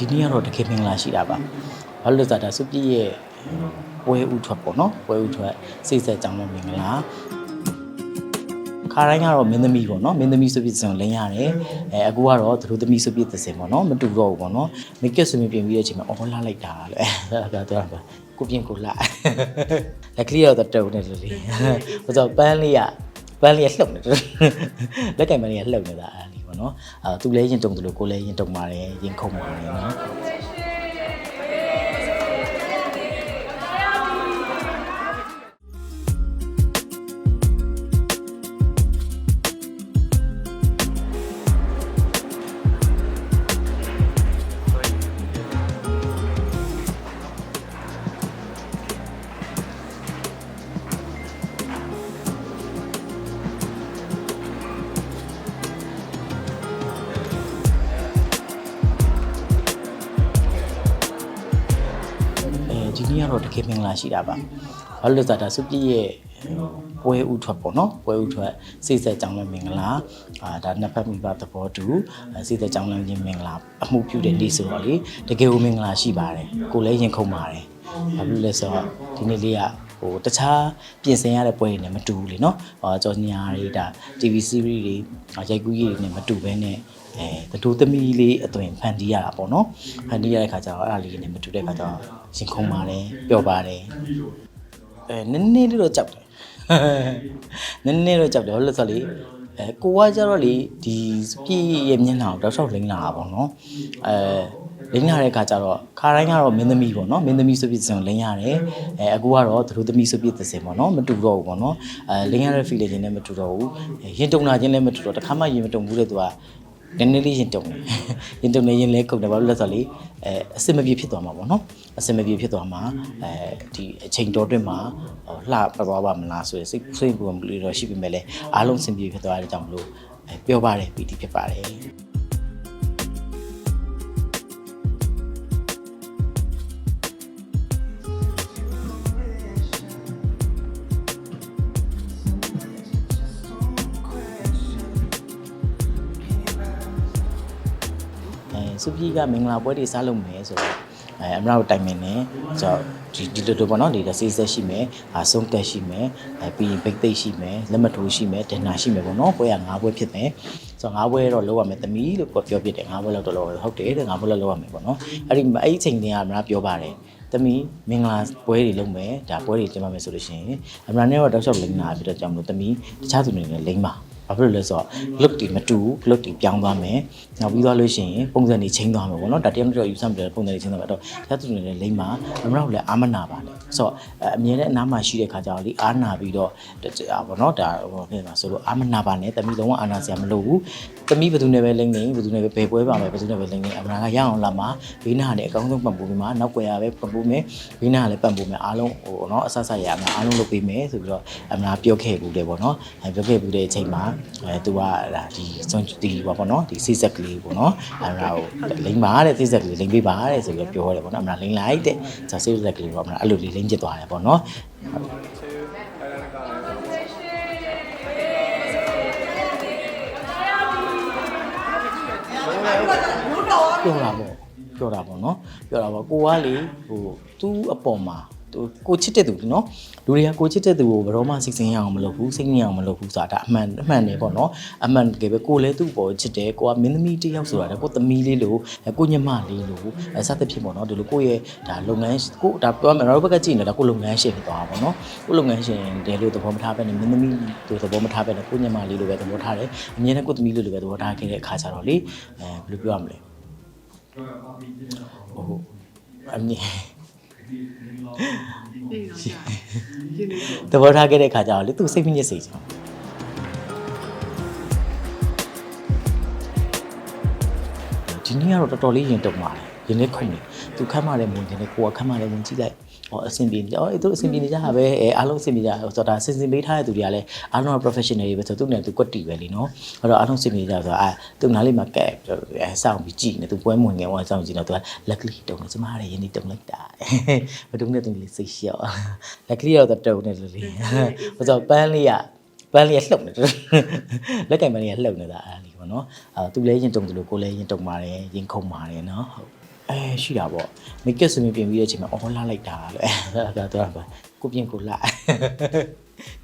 ဒီနေ့ကတော့တကယ်မင်္ဂလာရှိတာပါဘာလို့လဲဆိုတော့ဒါစုပြည့်ရဲ့ပွဲဥထွက်ပေါ့နော်ပွဲဥထွက်စိတ်ဆက်ကြောင်းမင်္ဂလာခါတိုင်းကတော့မင်းသမီးပေါ့နော်မင်းသမီးစုပြည့်စံလင်းရတယ်အဲအခုကတော့သူတို့သမီးစုပြည့်သစင်ပေါ့နော်မတူတော့ဘူးပေါ့နော်မိတ်ကပ်ဆွေးပြင်ပြီးတဲ့အချိန်မှာအော်လာလိုက်တာလေအဲ့ဒါတော့ကိုပြင်ကိုလာလက်ကလေးတော့တုံနေလို့လေဟိုဆိုပန်းလေးက ပန်းလေးကလှုပ်နေတယ်လက်ကင်ပန်းလေးကလှုပ်နေတာအဲ့ဒီပေါ့နော်အဲသူလည်းရင်တုံတယ်လို့ကိုလည်းရင်တုံပါတယ်ရင်ခုန်ပါတယ်နော် တော့တကယ်မင်္ဂလာရှိတာပါဘာလို့လဲဆိုတော့ဒါစုပြည့်ရဲ့ပွဲဥထွက်ပေါ့နော်ပွဲဥထွက်စိတ်ဆက်ကြောင်းလည်းမင်္ဂလာအာဒါနှစ်ဖက်မိဘသဘောတူအဲစိတ်ဆက်ကြောင်းလည်းချင်းမင်္ဂလာအမှုပြုတဲ့နေ့ဆိုတော့လေတကယ်ကိုမင်္ဂလာရှိပါတယ်ကိုလည်းရင်ခုန်ပါတယ်ဘာလို့လဲဆိုတော့ဒီနေ့လေးကဟိုတခြားပြင်ဆင်ရတဲ့ပွဲတွေနဲ့မတူဘူးလေနော်ဟောကြော်ညာတွေဒါ TV series တွေအာရိုက်ကူးရေးတွေနဲ့မတူဘဲနဲ့အဲတတူသမီးလေးအသွင်ဖန်တီးရတာပေါ့နော်ဖန်တီးရတဲ့ခါကျတော့အဲ့ဒါလေးနဲ့မတူတဲ့ခါကျတော့ ရင်ခုန်ပါတယ်ပျော်ပါတယ်အဲနည်းနည်းလေးတော့ကြောက်တယ်နည်းနည်းတော့ကြောက်တယ်ဘာလို့လဲဆိုတော့လေအဲကိုကကြတော့လေဒီပြည့်ရဲ့မျက်နှာကိုတောက်လျှောက်လိမ့်လာတာပေါ့နော်အဲလိမ့်လာတဲ့ခါကျတော့ခါတိုင်းကတော့မင်းသမီးပေါ့နော်မင်းသမီးဆိုပြီးစံလိမ့်ရတယ်အဲအခုကတော့သူတို့သမီးဆိုပြီးသစင်ပေါ့နော်မတူတော့ဘူးပေါ့နော်အဲလိမ့်ရတဲ့ feel ချင်းလည်းမတူတော့ဘူးရင်တုံတာချင်းလည်းမတူတော့တခါမှရင်မတုံဘူးလေသူက နည်းနည်းလေးရင်တုံတယ်ရင်တုံနေရင်လဲကုန်တယ်ဘာလို့လဲဆိုတော့လေအဲအစင်မပြေဖြစ်သွားမှာပေါ့နော်အစင်မပြေဖြစ်သွားမှာအဲဒီအချိန်တော်တွင်မှာဟိုလှပသွားပါမလားဆိုရင်စိတ်စိတ်ပုံလေးတော့ရှိပြီမဲ့လေအားလုံးအစင်ပြေဖြစ်သွားတဲ့ကြောင့်မလို့အဲပြောပါတယ်ပီတိဖြစ်ပါတယ် စုပြည်ကမင်္ဂလာပွဲတွေစားလုပ်မယ်ဆိုတော့အဲအမရတို့တိုင်ပင်နေဆိုတော့ဒီဒီလိုလိုပေါ့နော်ဒီဆေးဆက်ရှိမယ်အာဆုံးတက်ရှိမယ်အဲပြီးရင်ဘိတ်သိက်ရှိမယ်လက်မထိုးရှိမယ်ဒင်နာရှိမယ်ပေါ့နော်ပွဲက၅ပွဲဖြစ်မယ်ဆိုတော့၅ပွဲတော့လောက်ရမယ်သမီးလို့ပြောပြတယ်၅ပွဲလောက်တော့လောက်ဟုတ်တယ်တဲ့၅ပွဲလောက်လောက်ရမယ်ပေါ့နော်အဲ့ဒီအဲ့ဒီချိန်တည်းကအမရပြောပါတယ်သမီးမင်္ဂလာပွဲတွေလုပ်မယ်ဒါပွဲတွေကျင်းပမယ်ဆိုလို့ရှိရင်အမရနဲ့တော့တောက်လျှောက်လိမ့်လာပြီးတော့ကြောင့်မလို့သမီးတခြားသူတွေနဲ့လိမ့်ပါ ဘာဖြစ်လို့လဲဆိုတော့ look တွေမတူဘူး look တွေပြောင်းသွားမယ်နောက်ပြီးသွားလို့ရှိရင်ပုံစံတွေချင်းသွားမယ်ပေါ့နော်ဒါတယောက်တစ်ယောက်ယူဆမယ်ပုံစံတွေချင်းသွားမယ်တော့တသူတွေလည်းလိမ့်မှာအမတို့လည်းအာမနာပါနဲ့ဆိုတော့အမြင်နဲ့အနားမှာရှိတဲ့ခါကျတော့လေအာနာပြီးတော့ပေါ့နော်ဒါဟိုဖြစ်မှာဆိုလို့အာမနာပါနဲ့တမီလုံးဝအာနာစရာမလိုဘူးတမီဘယ်သူနဲ့ပဲလိမ့်နေဘယ်သူနဲ့ပဲဘယ်ပွဲပါမယ်ဘယ်သူနဲ့ပဲလိမ့်နေအမနာကရအောင်လာမှာဘေးနာနဲ့အကောင်းဆုံးပံ့ပိုးပြီးမှနောက်ွယ်ရပဲပံ့ပိုးမယ်ဘေးနာကလည်းပံ့ပိုးမယ်အားလုံးဟိုနော်အဆဆရရမှာအားလုံးလုပ်ပေးမယ်ဆိုပြီးတော့အမနာပြောခဲ့ဘူးတယ်ပေါ့နော်အဲပြောခဲ့ဘူးတဲ့အချိန်မှာအဲသူကဒါဒီစွန်တီပေါ့ပေါ့နော်ဒီစိစက်ကလေးပေါ့နော်အဲဒါကိုလိမ့်ပါတဲ့စိစက်ကလေးလိမ့်ပေးပါတဲ့ဆိုပြီးတော့ပြောရတယ်ပေါ့နော်အမနာလိမ့်လိုက်တဲ့ဆိုစိစက်ကလေးပေါ့အမနာအဲ့လိုလေးလိမ့်ကျစ်သွားတယ်ပေါ့နော်ပြောတာပေါ့ပြောတာပေါ့နော်ပြောတာပေါ့ကိုကလေဟိုသူ့အပေါ်မှာသူ ကိုချစ်တဲ့သူလေနော်လူတွေကကိုချစ်တဲ့သူကိုဘယ်တော့မှစိတ်ဆင်းရအောင်မလုပ်ဘူးစိတ်ငြိမ်အောင်မလုပ်ဘူးဆိုတာဒါအမှန်အမှန်နေပေါ့နော်အမှန်တကယ်ပဲကိုလည်းသူ့အပေါ်ချစ်တယ်ကိုကမင်းသမီးတစ်ယောက်ဆိုတာလေကိုသမီးလေးလို့ကိုညမလေးလို့အဲစသဖြင့်ပေါ့နော်ဒီလိုကိုရဲ့ဒါလုပ်ငန်းကိုဒါပြောမယ်တော့ဘက်ကကြည့်နေတာကိုလုပ်ငန်းရှင်ဖြစ်သွားတာပေါ့နော်ကိုလုပ်ငန်းရှင်တယ်လို့သဘောမထားပဲနဲ့မင်းသမီးလို့သဘောမထားပဲနဲ့ကိုညမလေးလို့ပဲသဘောထားတယ်အမြဲတမ်းကိုသမီးလို့ပဲသဘောထားခဲ့တဲ့အခါကျတော့လေအဲဘယ်လိုပြောရမလဲဟိုအမြ င်တဘောထားခဲ့တဲ့ခါကျတော့လေသူစိတ်မညစ်စေချင်ဒီနေ့ကတော့တော်တော်လေးရင်တုံပါတယ် ရင်လေးခုန်တယ်သူခမ်းမတဲ့မွန်တင်နဲ့ကိုကခမ်းမတဲ့ဝင်ကြည့်လိုက်ဟောအဆင်ပြေနေကြအော်အဲ့သူအဆင်ပြေနေကြတာပဲအဲအားလုံးအဆင်ပြေကြဆိုတော့ဒါစင်စင်ပေးထားတဲ့သူတွေကလည်းအားလုံးက professional တွေပဲဆိုတော့သူနဲ့သူကွက်တီပဲလीနော်အဲ့တော့အားလုံးအဆင်ပြေကြဆိုတော့အာသူနားလေးမှာကဲအဲစောင့်ပြီးကြည့်နေသူပွဲမဝင်ငယ်ဟောစောင့်ကြည့်တော့သူကလက်ကလေးတုံနေကျမရရင်ဒီတုံလိုက်တာမတုံနဲ့သူလေးစိတ်လျှော့လက်ကလေးတော့တုံနေလို့လေဆိုတော့ပန်းလေးကပန်းလေးကလှုပ်နေတယ်လက်ကင်ပန်းလေးကလှုပ်နေတာအဲ့ဒီပေါ့နော်အဲသူလည်းရင်တုံတယ်လို့ကိုလည်းရင်တုံပါတယ်ရင်ခုန်ပါတယ်နော်ဟုတ် အဲရှိတာပေါ့မိတ်ကက်စမီပြင်ပြီးတဲ့အချိန်မှာအော်လာလိုက်တာလေအဲ့ဒါကတော့ကိုပြင်ကိုလာ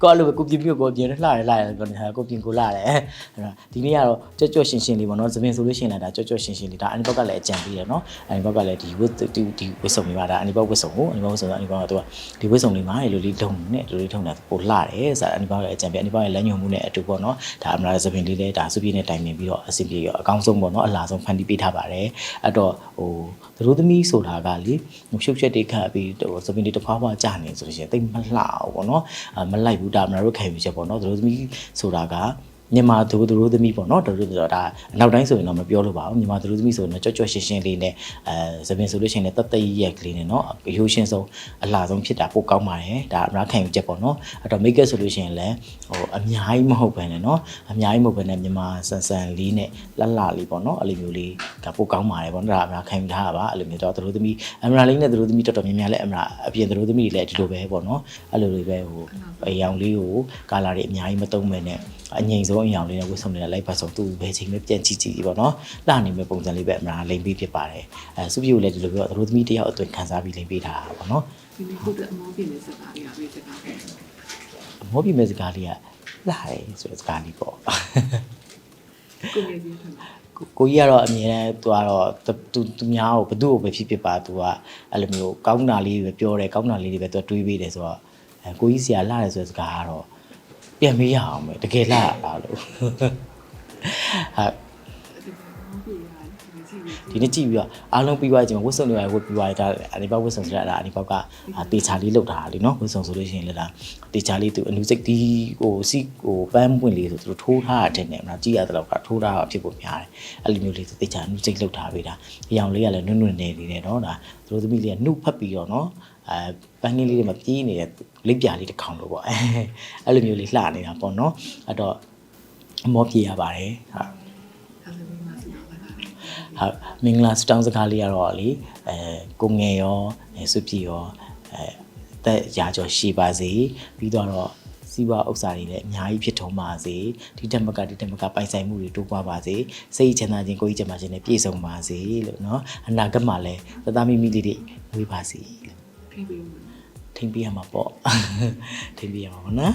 ကိုလိုကိုပြင်ပြီးကိုပြင်လှတယ်လှတယ်ကိုနေဟာကိုပြင်ကိုလာတယ်အဲ့တော့ဒီနေ့ကတော့ကြွတ်ကြွတ်ရှင်းရှင်းလေးပေါ့နော်သပင်ဆိုလို့ရှိရင်လည်းဒါကြွတ်ကြွတ်ရှင်းရှင်းလေးဒါအန်ဘက်ကလည်းအကြံပေးတယ်နော်အန်ဘက်ကလည်းဒီဝတ်ဒီဒီဝတ်စုံလေးပါဒါအန်ဘက်ဝတ်စုံကိုအန်ဘက်ဝတ်စုံအန်ဘက်ကသူကဒီဝတ်စုံလေးမှာဒီလိုလေးထုံနဲ့ဒီလိုလေးထုံတာပိုလှတယ်ဆိုတာအန်ဘက်ကလည်းအကြံပေးအန်ဘက်ကလည်းလက်ညှိုးမှုနဲ့အတူပေါ့နော်ဒါအမလားသပင်လေးလည်းဒါစုပြည့်နဲ့တိုင်ပင်ပြီးတော့အဆင်ပြေရောအကောင်းဆုံးပေါ့နော်အလားဆုံးဖန်တီးပေးထားပါတယ်အဲ့တော့ဟိုသတို့သမီးဆိုတာကလေဟိုရှုပ်ချက်တွေခတ်ပြီးဟိုသပင်တွေတစ်ဖွားဖွားကြာနေဆိုလို့ရှိရင်တိတ်မလှအောင်ပေါ့နော်အမလိုက်ဘူးဒါအမလားတို့ခံယူချက်ပေါ့နော်သတို့သမီးဆိုတာက မြန်မာသူသူသမီးပေါ့နော်တို့တို့တော့ဒါအနောက်တိုင်းဆိုရင်တော့မပြောလို့ပါဘူးမြန်မာသူသူသမီးဆိုရင်တော့ကြော့ကြော့ရှင်းရှင်းလေးနဲ့အဲသပင်ဆိုလို့ရှိရင်လည်းတသက်ရက်ကလေးနဲ့နော်အယိုးရှင်းဆုံးအလှဆုံးဖြစ်တာပိုကောင်းပါတယ်ဒါအမရခံယူချက်ပေါ့နော်အဲ့တော့ make up ဆိုလို့ရှိရင်လည်းဟိုအများကြီးမဟုတ်ဘဲနဲ့နော်အများကြီးမဟုတ်ဘဲနဲ့မြန်မာဆန်ဆန်လေးနဲ့လှလှလေးပေါ့နော်အဲ့လိုမျိုးလေးဒါပိုကောင်းပါတယ်ပေါ့နော်ဒါအမရခံယူထားတာပါအဲ့လိုမျိုးတော့သူတို့သမီးအမရလေးနဲ့သူတို့သမီးတော်တော်များများလည်းအမရအပြင်သူတို့သမီးတွေလည်းဒီလိုပဲပေါ့နော်အဲ့လိုလေးပဲဟိုအယောင်လေးကိုကာလာတွေအများကြီးမတုံးမဲနဲ့အငြိမ်ဆုံးအယောင်လေးနဲ့ဝတ်ဆုံနေတာလိုက်ပါဆုံးသူဘယ်ချိန်မှပြန်ကြည့်ကြည့်ပေါ့နော်လှနေမဲ့ပုံစံလေးပဲအမလားလိမ့်ပြီးဖြစ်ပါတယ်အဲစုပြိုလည်းဒီလိုပြောသူတို့သမီးတယောက်အသွင်ခံစားပြီးလိမ့်ပေးထားတာပေါ့နော်ဒီနေ့ဟုတ်တဲ့အမောပြင်တဲ့စကားတွေကပဲစကားပဲမောပြမဲ့စကားလေးကလှတယ်ဆိုတဲ့စကားလေးပေါ့ကိုငယ်ချင်းထင်တယ်ကိုကိုကြီးကတော့အမြဲတမ်းသူကတော့သူသူများကိုဘသူ့ကိုပဲဖြစ်ဖြစ်ပါသူကအဲ့လိုမျိုးကောင်းတာလေးတွေပဲပြောတယ်ကောင်းတာလေးတွေပဲသူကတွေးပေးတယ်ဆိုတော့အဲကိုကြီးစီကလှတယ်ဆိုတဲ့စကားကတော့ ပြန်မေးရအောင်ပဲတကယ်လှတာလို့ဟာ ဒီမောပြင်ရတယ်ဒီစီ ဒီနေ့ကြည့်ပြီးတော့အားလုံးပြီးသွားချိန်မှာဝတ်စုံတွေဝတ်ပြီးသွားတာအနိဘောက်ဝတ်စုံဆိုတာအဲ့ဒါအနိဘောက်ကတေချာလေးလောက်တာလीเนาะဝတ်စုံဆိုလို့ရှိရင်လည်းဒါတေချာလေးသူအနုစိတ်ဒီဟိုစီဟိုပန်းပွင့်လေးဆိုသူတို့ထိုးထားတာတဲ့နဲ့မလားကြည့်ရတဲ့လောက်ကထိုးထားတာဖြစ်ဖို့များတယ်အဲ့လိုမျိုးလေးတေချာအနုစိတ်လောက်ထားပေးတာအရောင်လေးကလည်းနွန့်နွန့်နေနေတယ်เนาะဒါသူတို့သမီးလေးကနှုတ်ဖက်ပြီးတော့เนาะ အဲပန်းကလေးတွေမှာပြေးနေတဲ့လိပ်ပြာလေးတစ်ခေါင်လို့ပေါ့အဲအဲ့လိုမျိုးလေးလှနေတာပေါ့เนาะအဲ့တော့အမောပြေရပါတယ်ဟာ ဒါဆိုပြီးမှစီတော့လာတယ် ဟုတ်မင်္ဂလာစတောင်းစကားလေးကတော့လေအဲကိုငယ်ရောအဲစွပြည့်ရောအဲတက်ရာကျော်ရှိပါစေပြီးတော့စီးပွားဥစ္စာတွေလည်းအများကြီးဖြစ်ထုံးပါစေဒီတက်မကဒီတက်မကပိုင်ဆိုင်မှုတွေတိုးပွားပါစေစိတ်ချမ်းသာခြင်းကိုယ်ကြီးချမ်းသာခြင်းနဲ့ပြည့်စုံပါစေလို့เนาะအနာဂတ်မှာလည်းသသားမိမိလေးတွေဝေးပါစေလို့ ဖိပြီးမှ ထိမ့်ပြရမှာပေါ့ထိမ့်ပြရမှာပေါ့နော်